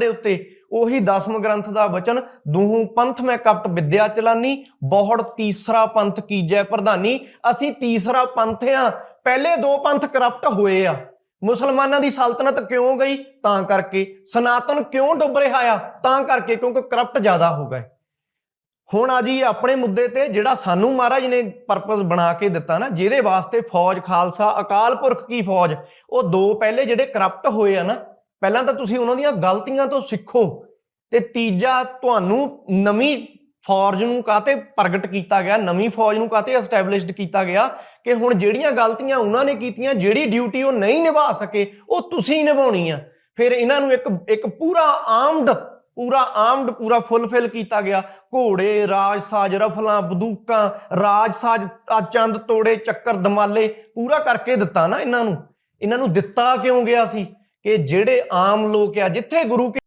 ਦੇ ਉੱਤੇ। ਉਹੀ ਦਸਮ ਗ੍ਰੰਥ ਦਾ ਵਚਨ, ਦੂਹੂ ਪੰਥ ਮੈਂ ਕਪਟ ਵਿਦਿਆ ਚਲਾਨੀ, ਬਹੁੜ ਤੀਸਰਾ ਪੰਥ ਕੀਜੈ ਪ੍ਰਧਾਨੀ। ਅਸੀਂ ਤੀਸਰਾ ਪੰਥ ਆ ਪਹਿਲੇ ਦੋ ਪੰਥ ਕਰਪਟ ਹੋਏ ਆ। ਮੁਸਲਮਾਨਾਂ ਦੀ ਸਲਤਨਤ ਕਿਉਂ ਗਈ? ਤਾਂ ਕਰਕੇ। ਸਨਾਤਨ ਕਿਉਂ ਡੁੱਬ ਰਿਹਾ ਆ? ਤਾਂ ਕਰਕੇ, ਕਿਉਂਕਿ ਕਰਪਟ ਜ਼ਿਆਦਾ ਹੋ ਗਏ। ਹੁਣ ਆ ਜੀ, ਆਪਣੇ ਮੁੱਦੇ ਤੇ ਜਿਹੜਾ ਸਾਨੂੰ ਮਹਾਰਾਜ ਨੇ ਪਰਪਸ ਬਣਾ ਕੇ ਦਿੱਤਾ ਨਾ, ਜਿਹਦੇ ਵਾਸਤੇ ਫੌਜ, ਖਾਲਸਾ, ਅਕਾਲ ਪੁਰਖ ਕੀ ਫੌਜ, ਉਹ ਦੋ ਪਹਿਲੇ ਜਿਹੜੇ ਕਰਪਟ ਹੋਏ ਆ ਨਾ ਪਹਿਲਾਂ ਤਾਂ ਤੁਸੀਂ ਉਹਨਾਂ ਦੀਆਂ ਗਲਤੀਆਂ ਤੋਂ ਸਿੱਖੋ ਤੇ ਤੀਜਾ, ਤੁਹਾਨੂੰ ਨਵੀਂ ਫੌਜ ਨੂੰ ਕਾਤੇ ਪ੍ਰਗਟ ਕੀਤਾ ਗਿਆ, ਨਵੀਂ ਫੌਜ ਨੂੰ ਕਾਤੇ ਐਸਟੈਬਲਿਸ਼ਡ ਕੀਤਾ ਗਿਆ ਕਿ ਹੁਣ ਜਿਹੜੀਆਂ ਗਲਤੀਆਂ ਉਹਨਾਂ ਨੇ ਕੀਤੀਆਂ, ਜਿਹੜੀ ਡਿਊਟੀ ਉਹ ਨਹੀਂ ਨਿਭਾ ਸਕੇ, ਉਹ ਤੁਸੀਂ ਨਿਭਾਉਣੀ ਆ। ਫਿਰ ਇਹਨਾਂ ਨੂੰ ਇੱਕ ਇੱਕ ਪੂਰਾ ਆਰਮਡ ਪੂਰਾ ਆਰਮਡ ਪੂਰਾ ਫੁੱਲਫਿਲ ਕੀਤਾ ਗਿਆ। ਘੋੜੇ ਰਾਜ ਸਾਜ ਰਫਲਾਂ, ਬੰਦੂਕਾਂ ਰਾਜ ਸਾਜ ਆ ਚੰਦ ਤੋੜੇ, ਚੱਕਰ, ਦਮਾਲੇ ਪੂਰਾ ਕਰਕੇ ਦਿੱਤਾ ਨਾ ਇਹਨਾਂ ਨੂੰ। ਇਹਨਾਂ ਨੂੰ ਦਿੱਤਾ ਕਿਉਂ ਗਿਆ ਸੀ? ਕਿ ਜਿਹੜੇ ਆਮ ਲੋਕ ਆ ਜਿੱਥੇ ਗੁਰੂ